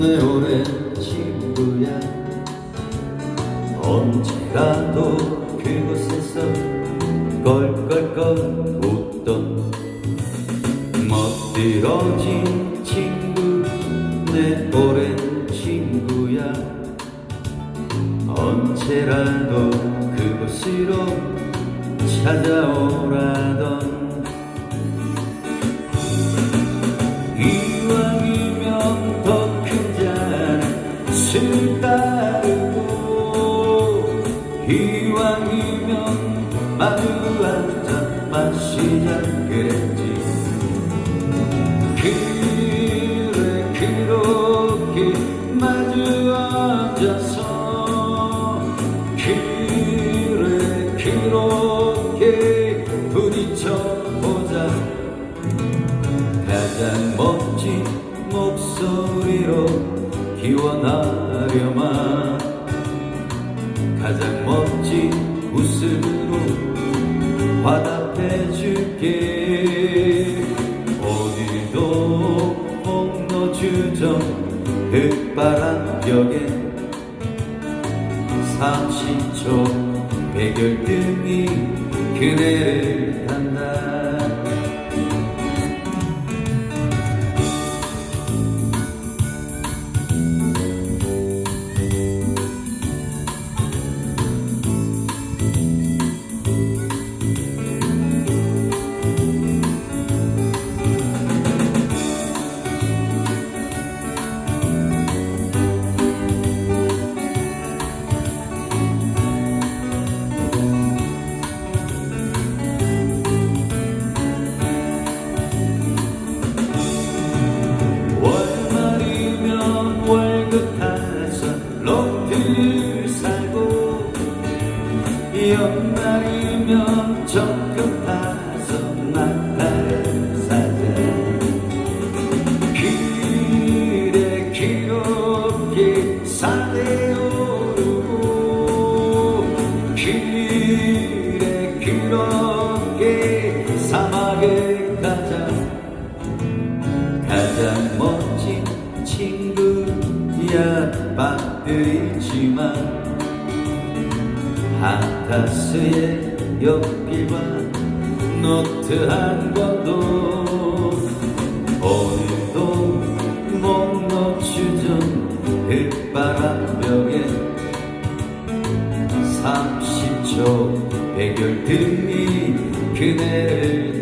오랜 친구야. 언제라도 그곳에서 껄껄껄 웃던 멋들어진 친구 내 오랜 친구야. 언제라도 그곳으로 찾아오라던 따르고 이왕이면 마주 앉아 마시자 그랬지. 그래 그렇게 마주 앉아서 그래 그렇게 부딪혀보자. 가장 멋진 목소리로 기원하려만 가장 멋진 웃음으로 화답해줄게. 오늘도 홍로주점 흙바람 벽에 30초 백열등이 그네를 탄다 연말이면 적금 타서 낙타를 사자 그래 그렇게 산에 오르고 그래 그렇게 사막에 가자. 가장 멋진 친구야 빠뜨리지만 하타스의 옆길과 노트 한 권도 오늘도 못 놓치던 흙바람 벽에 30초 백열 등이 그네를 탄다 그대를